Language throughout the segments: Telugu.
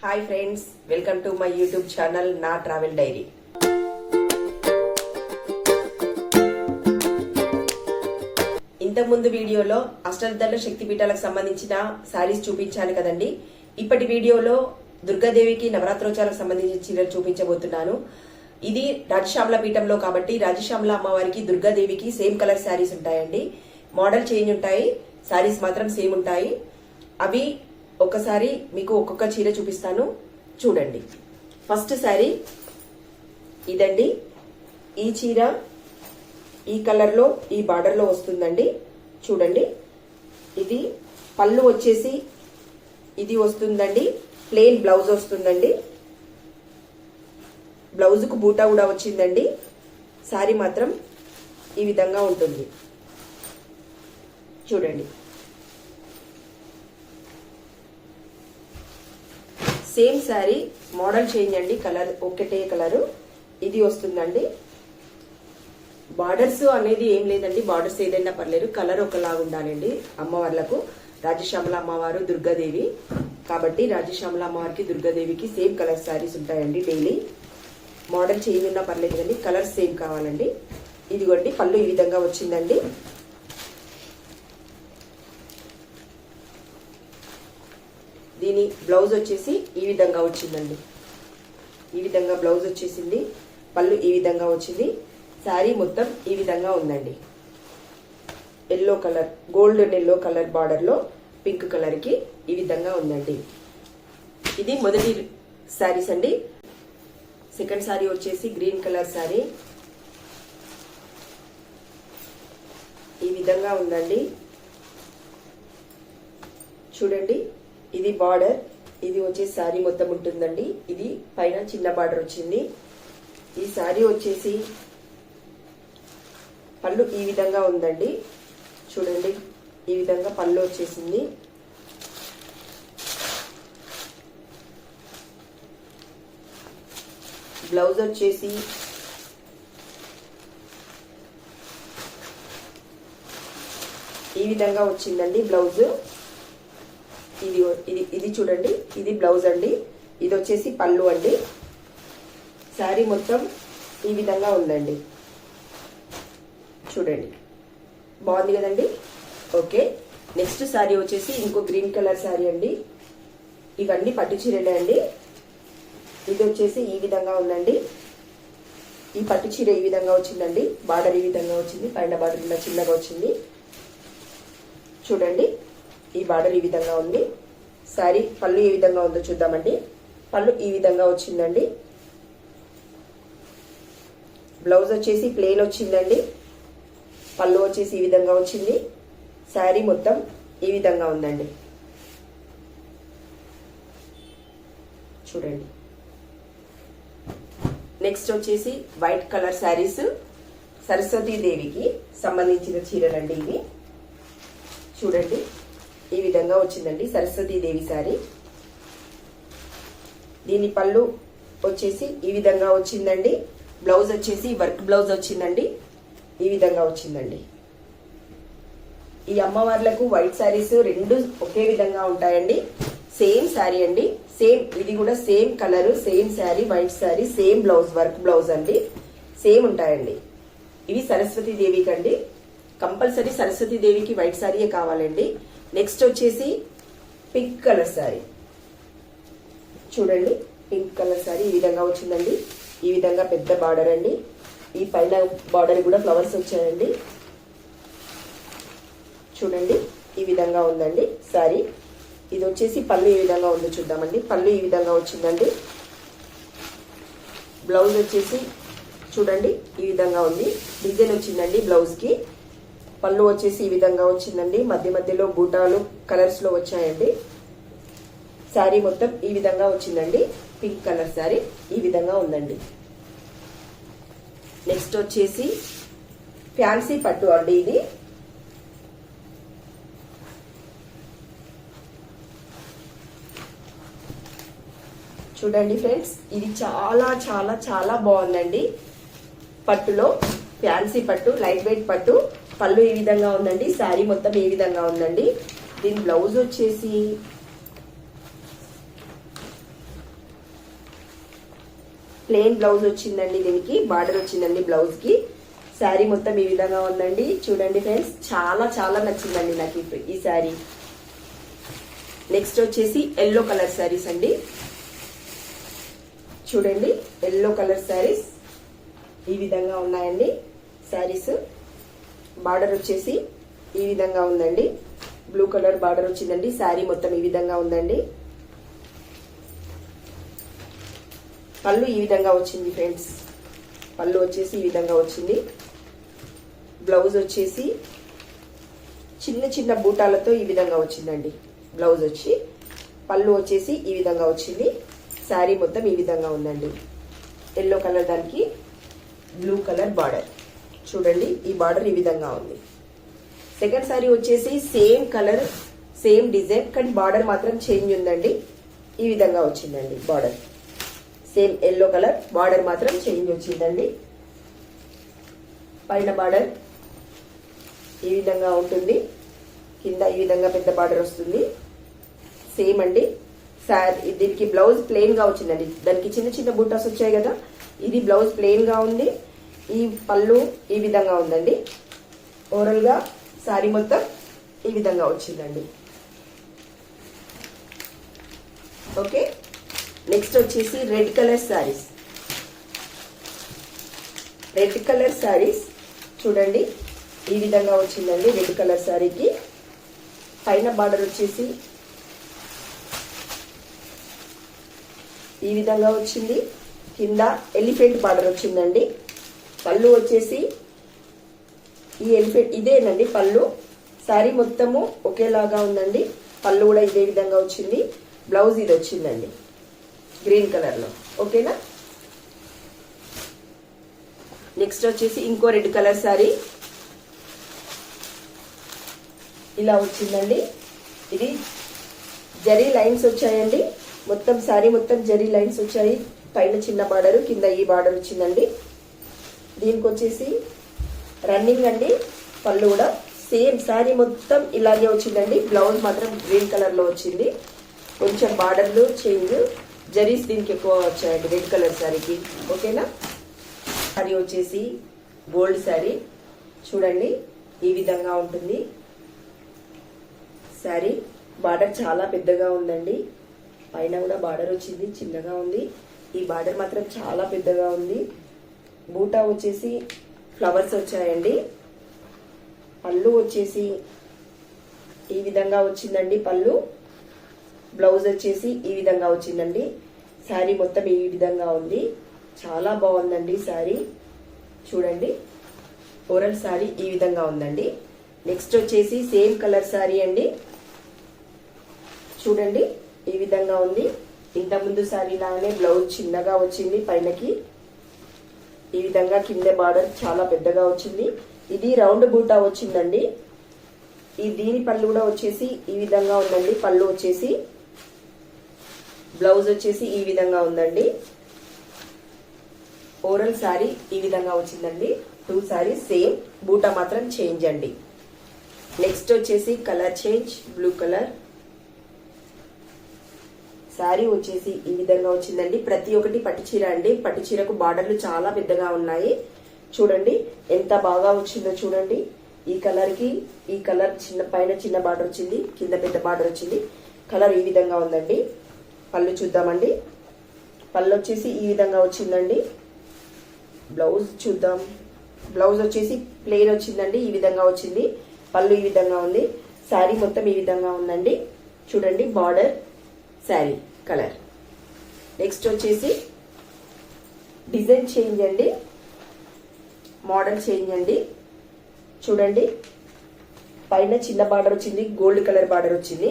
Hi friends welcome to my YouTube channel నా ట్రావెల్ డైరీ. ఇంతకుముందు వీడియోలో అష్టదళ శక్తి పీఠాలకు సంబంధించిన శారీస్ చూపించాను కదండి. ఇప్పటి వీడియోలో దుర్గాదేవికి నవరాత్రోత్సవాలకు సంబంధించిన చీరలు చూపించబోతున్నాను. ఇది రాజశ్యామల పీఠంలో కాబట్టి రాజశ్యామల అమ్మవారికి దుర్గాదేవికి సేమ్ కలర్ శారీస్ ఉంటాయండి. మోడల్ చేంజ్ ఉంటాయి శారీస్ మాత్రం సేమ్ ఉంటాయి. అవి ఒకసారి మీకు ఒక్కొక్క చీర చూపిస్తాను. చూడండి. ఫస్ట్ శారీ ఇదండి. ఈ చీర ఈ కలర్లో ఈ బార్డర్లో వస్తుందండి. చూడండి. ఇది పళ్ళు వచ్చేసి ఇది వస్తుందండి. ప్లెయిన్ బ్లౌజ్ వస్తుందండి. బ్లౌజ్కు బూటా కూడా వచ్చిందండి. శారీ మాత్రం ఈ విధంగా ఉంటుంది. చూడండి. సేమ్ శారీ మోడల్ చేంజ్ అండి కలర్ ఒకటే కలరు. ఇది వస్తుందండి. బార్డర్స్ అనేది ఏం లేదండి బార్డర్స్ ఏదైనా పర్లేదు కలర్ ఒకలాగా ఉండాలండి అమ్మవార్లకు. రాజశ్యామల అమ్మవారు దుర్గాదేవి. కాబట్టి రాజశ్యామల అమ్మవారికి దుర్గాదేవికి సేమ్ కలర్ శారీస్ ఉంటాయండి డైలీ. మోడల్ చేంజ్ ఉన్నా పర్లేదు కానీ కలర్ సేమ్ కావాలండి. ఇదిగోండి పళ్ళు ఈ విధంగా వచ్చిందండి. దీని బ్లౌజ్ వచ్చేసి ఈ విధంగా వచ్చిందండి. ఈ విధంగా బ్లౌజ్ వచ్చేసింది. పళ్ళు ఈ విధంగా వచ్చింది. శారీ మొత్తం ఈ విధంగా ఉందండి. Yellow colour golden yellow colour బార్డర్లో పింక్ కలర్కి ఈ విధంగా ఉందండి. ఇది మొదటి శారీస్ అండి. సెకండ్ శారీ వచ్చేసి గ్రీన్ కలర్ శారీ. ఈ విధంగా ఉందండి. చూడండి. ఇది బార్డర్ ఇది వచ్చేసి శారీ మొత్తం ఉంటుందండి. ఇది పైన చిన్న బార్డర్ వచ్చింది. ఈ శారీ వచ్చేసి పళ్ళు ఈ విధంగా ఉందండి. చూడండి ఈ విధంగా పళ్ళు వచ్చేసింది. బ్లౌజ్ వచ్చేసి ఈ విధంగా వచ్చిందండి బ్లౌజ్. ఇది ఇది ఇది చూడండి. ఇది బ్లౌజ్ అండి. ఇది వచ్చేసి పళ్ళు అండి. శారీ మొత్తం ఈ విధంగా ఉందండి. చూడండి. బాగుంది కదండి? ఓకే. నెక్స్ట్ శారీ వచ్చేసి ఇంకో గ్రీన్ కలర్ శారీ అండి. ఇవన్నీ పట్టు చీరలే అండి. ఇది వచ్చేసి ఈ విధంగా ఉందండి. ఈ పట్టు చీర ఈ విధంగా వచ్చిందండి. బార్డర్ ఈ విధంగా వచ్చింది. పైన బార్డర్ ఇలా చిన్నగా వచ్చింది. చూడండి. ఈ బార్డర్ ఈ విధంగా ఉంది. శారీ పళ్ళు ఏ విధంగా ఉందో చూద్దామండి. పళ్ళు ఈ విధంగా వచ్చిందండి. బ్లౌజ్ వచ్చేసి ప్లెయిన్ వచ్చిందండి. పళ్ళు వచ్చేసి ఈ విధంగా వచ్చింది. శారీ మొత్తం ఈ విధంగా ఉందండి. చూడండి. నెక్స్ట్ వచ్చేసి వైట్ కలర్ శారీస్ సరస్వతీదేవికి సంబంధించిన చీరలండి ఇవి. చూడండి. ఈ విధంగా వచ్చిందండి సరస్వతీదేవి శారీ దీని పళ్ళు వచ్చేసి ఈ విధంగా వచ్చిందండి. బ్లౌజ్ వచ్చేసి వర్క్ బ్లౌజ్ వచ్చిందండి. ఈ విధంగా వచ్చిందండి. ఈ అమ్మవార్లకు వైట్ శారీస్ రెండు ఒకే విధంగా ఉంటాయండి. సేమ్ శారీ అండి. సేమ్ ఇది కూడా same colour same sari white sari same blouse work blouse అండి. సేమ్ ఉంటాయండి. ఇవి సరస్వతీదేవికి అండి కంపల్సరీ సరస్వతి దేవికి వైట్ శారీయే కావాలండి. నెక్స్ట్ వచ్చేసి పింక్ కలర్ శారీ చూడండి పింక్ కలర్ శారీ ఈ విధంగా వచ్చిందండి. ఈ విధంగా పెద్ద బార్డర్ అండి. ఈ పైన బార్డర్ కూడా ఫ్లవర్స్ వచ్చాయండి. చూడండి ఈ విధంగా ఉందండి శారీ ఇది వచ్చేసి పళ్ళు ఈ విధంగా ఉందో చూద్దామండి. పళ్ళు ఈ విధంగా వచ్చిందండి. బ్లౌజ్ వచ్చేసి చూడండి ఈ విధంగా ఉంది. డిజైన్ వచ్చిందండి బ్లౌజ్కి పళ్ళు వచ్చేసి ఈ విధంగా వచ్చిందండి. మధ్య మధ్యలో బూటాలు కలర్స్లో వచ్చాయండి. శారీ మొత్తం ఈ విధంగా వచ్చిందండి. పింక్ కలర్ శారీ ఈ విధంగా ఉందండి. నెక్స్ట్ వచ్చేసి ఫ్యాన్సీ పట్టు అండి ఇది. చూడండి ఫ్రెండ్స్ ఇది చాలా చాలా చాలా బాగుందండి పట్టులో. ఫ్యాన్సీ పట్టు లైట్ వెయిట్ పట్టు. పళ్ళు ఈ విధంగా ఉందండి? శారీ మొత్తం ఏ విధంగా ఉందండి? దీని బ్లౌజ్ వచ్చేసి ప్లెయిన్ బ్లౌజ్ వచ్చిందండి దీనికి. బార్డర్ వచ్చిందండి బ్లౌజ్కి శారీ మొత్తం ఈ విధంగా ఉందండి? చూడండి ఫ్రెండ్స్ చాలా చాలా నచ్చిందండి నాకు ఈ- శారీ. నెక్స్ట్ వచ్చేసి ఎల్లో కలర్ శారీస్ అండి. చూడండి ఎల్లో కలర్ శారీస్. ఈ విధంగా ఉన్నాయండి. శారీస్ బార్డర్ వచ్చేసి ఈ విధంగా ఉందండి. బ్లూ కలర్ బార్డర్ వచ్చిందండి. శారీ మొత్తం ఈ విధంగా ఉందండి. పళ్ళు ఈ విధంగా వచ్చింది ఫ్రెండ్స్ పళ్ళు వచ్చేసి ఈ విధంగా వచ్చింది. బ్లౌజ్ వచ్చేసి చిన్న చిన్న బూటాలతో ఈ విధంగా వచ్చిందండి. బ్లౌజ్ వచ్చి పళ్ళు వచ్చేసి ఈ విధంగా వచ్చింది. శారీ మొత్తం ఈ విధంగా ఉందండి. ఎల్లో కలర్ దానికి బ్లూ కలర్ బార్డర్ చూడండి ఈ బార్డర్ ఈ విధంగా ఉంది. సెకండ్ శారీ వచ్చేసి సేమ్ కలర్ సేమ్ డిజైన్ కానీ బార్డర్ మాత్రం చేంజ్ ఉందండి. ఈ విధంగా వచ్చిందండి border same yellow colour border మాత్రం చేంజ్ వచ్చిందండి. పైన బార్డర్ ఈ విధంగా ఉంటుంది. కింద ఈ విధంగా పెద్ద బార్డర్ వస్తుంది. సేమ్ అండి. సార్ దీనికి బ్లౌజ్ ప్లెయిన్గా వచ్చిందండి. దానికి చిన్న చిన్న బూటాస్ వచ్చాయి కదా. ఇది బ్లౌజ్ ప్లెయిన్గా ఉంది. ఈ పళ్ళు ఈ విధంగా ఉందండి. ఓవరాల్గా సారీ మొత్తం ఈ విధంగా వచ్చిందండి. ఓకే నెక్స్ట్ వచ్చేసి red colour saris red colour saris చూడండి. ఈ విధంగా వచ్చిందండి రెడ్ కలర్ శారీకి పైన బార్డర్ వచ్చేసి ఈ విధంగా వచ్చింది. కింద ఎలిఫెంట్ బార్డర్ వచ్చిందండి. పళ్ళు వచ్చేసి ఈ ఎలిఫెంట్ ఇదేనండి పళ్ళు. శారీ మొత్తము ఒకేలాగా ఉందండి. పళ్ళు కూడా ఇదే విధంగా వచ్చింది. బ్లౌజ్ ఇది వచ్చిందండి. గ్రీన్ కలర్లో. ఓకేనా? నెక్స్ట్ వచ్చేసి ఇంకో రెడ్ కలర్ శారీ ఇలా వచ్చిందండి. ఇది జరీ లైన్స్ వచ్చాయండి. మొత్తం శారీ మొత్తం జరీ లైన్స్ వచ్చాయి. పైన చిన్న బార్డర్ కింద ఈ బార్డర్ వచ్చిందండి. దీనికి వచ్చేసి రన్నింగ్ అండి. పళ్ళు కూడా సేమ్ శారీ మొత్తం ఇలాగే వచ్చిందండి. బ్లౌజ్ మాత్రం గ్రీన్ కలర్లో వచ్చింది. కొంచెం బార్డర్లు చేంజ్ జరీస్ దీనికి ఎక్కువ వచ్చాయండి. రెడ్ కలర్ శారీకి. ఓకేనా? శారీ వచ్చేసి గోల్డ్ శారీ. చూడండి ఈ విధంగా ఉంటుంది. శారీ బార్డర్ చాలా పెద్దగా ఉందండి. పైన కూడా బార్డర్ వచ్చింది చిన్నగా ఉంది. ఈ బార్డర్ మాత్రం చాలా పెద్దగా ఉంది. బూటా వచ్చేసి ఫ్లవర్స్ వచ్చాయండి. పళ్ళు వచ్చేసి ఈ విధంగా వచ్చిందండి పళ్ళు. బ్లౌజ్ వచ్చేసి ఈ విధంగా వచ్చిందండి. శారీ మొత్తం ఈ విధంగా ఉంది. చాలా బాగుందండి శారీ. చూడండి. ఓరల్ శారీ ఈ విధంగా ఉందండి. నెక్స్ట్ వచ్చేసి సేమ్ కలర్ శారీ అండి. చూడండి. ఈ విధంగా ఉంది. ఇంతకుముందు శారీ లాగానే బ్లౌజ్ చిన్నగా వచ్చింది పైనకి. ఈ విధంగా కింద బార్డర్ చాలా పెద్దగా వచ్చింది. ఇది రౌండ్ బూటా వచ్చిందండి. ఈ దీని పళ్ళు కూడా వచ్చేసి ఈ విధంగా ఉందండి. పళ్ళు వచ్చేసి బ్లౌజ్ వచ్చేసి ఈ విధంగా ఉందండి. ఓరల్ శారీ ఈ విధంగా వచ్చిందండి. టూ శారీ సేమ్ బూటా మాత్రం చేంజ్ అండి. నెక్స్ట్ వచ్చేసి colour change blue colour. Sari వచ్చేసి ఈ విధంగా వచ్చిందండి. ప్రతి ఒక్కటి పట్టు చీర అండి. పట్టు చీరకు బార్డర్లు చాలా పెద్దగా ఉన్నాయి. చూడండి ఎంత బాగా వచ్చిందో చూడండి. ఈ కలర్కి ఈ కలర్ చిన్న పైన చిన్న బార్డర్ వచ్చింది కింద పెద్ద బార్డర్ వచ్చింది. కలర్ ఈ విధంగా ఉందండి. పళ్ళు చూద్దామండి. పళ్ళు వచ్చేసి ఈ విధంగా వచ్చిందండి. బ్లౌజ్ చూద్దాం. బ్లౌజ్ వచ్చేసి ప్లెయిన్ వచ్చిందండి ఈ విధంగా వచ్చింది. పళ్ళు ఈ విధంగా ఉంది. శారీ మొత్తం ఈ విధంగా ఉందండి. చూడండి బార్డర్ శారీ కలర్. నెక్స్ట్ వచ్చేసి డిజైన్ చేంజ్ అండి. మోడల్ చేంజ్ అండి. చూడండి. పైన చిన్న బార్డర్ వచ్చింది గోల్డ్ కలర్ బార్డర్ వచ్చింది.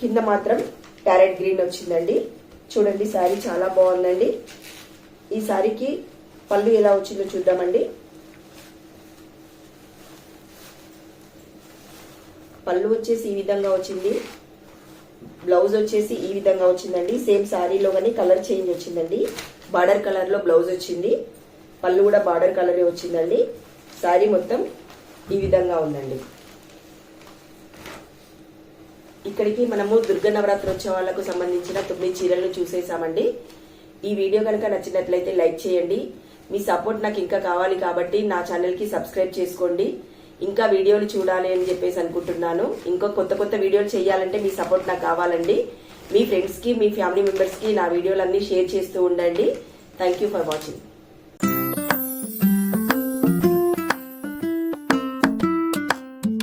కింద మాత్రం ప్యారెట్ గ్రీన్ వచ్చిందండి. చూడండి శారీ చాలా బాగుందండి. ఈ శారీకి పళ్ళు ఎలా వచ్చిందో చూద్దామండి. పళ్ళు వచ్చేసి ఈ విధంగా వచ్చింది. బ్లౌజ్ వచ్చేసి ఈ విధంగా వచ్చిందండి. సేమ్ శారీలో కానీ కలర్ చేంజ్ వచ్చిందండి. బార్డర్ కలర్లో బ్లౌజ్ వచ్చింది. పళ్ళు కూడా బార్డర్ కలరే వచ్చిందండి. శారీ మొత్తం ఈ విధంగా ఉందండి. ఇక్కడికి మనము దుర్గ నవరాత్రి ఉత్సవాలకు సంబంధించిన తొమ్మిది చీరలను చూసేసామండి. ఈ వీడియో కనుక నచ్చినట్లయితే లైక్ చేయండి. మీ సపోర్ట్ నాకు ఇంకా కావాలి కాబట్టి నా ఛానల్కి సబ్స్క్రైబ్ చేసుకోండి. ఇంకా వీడియోలు చూడాలి అని చెప్పేసి అనుకుంటున్నాను. ఇంకా కొత్త కొత్త వీడియోలు చేయాలంటే మీ సపోర్ట్ నాకు కావాలండి. మీ ఫ్రెండ్స్కి మీ ఫ్యామిలీ మెంబర్స్కి నా వీడియోలన్నీ షేర్ చేస్తూ ఉండండి. Thank you for watching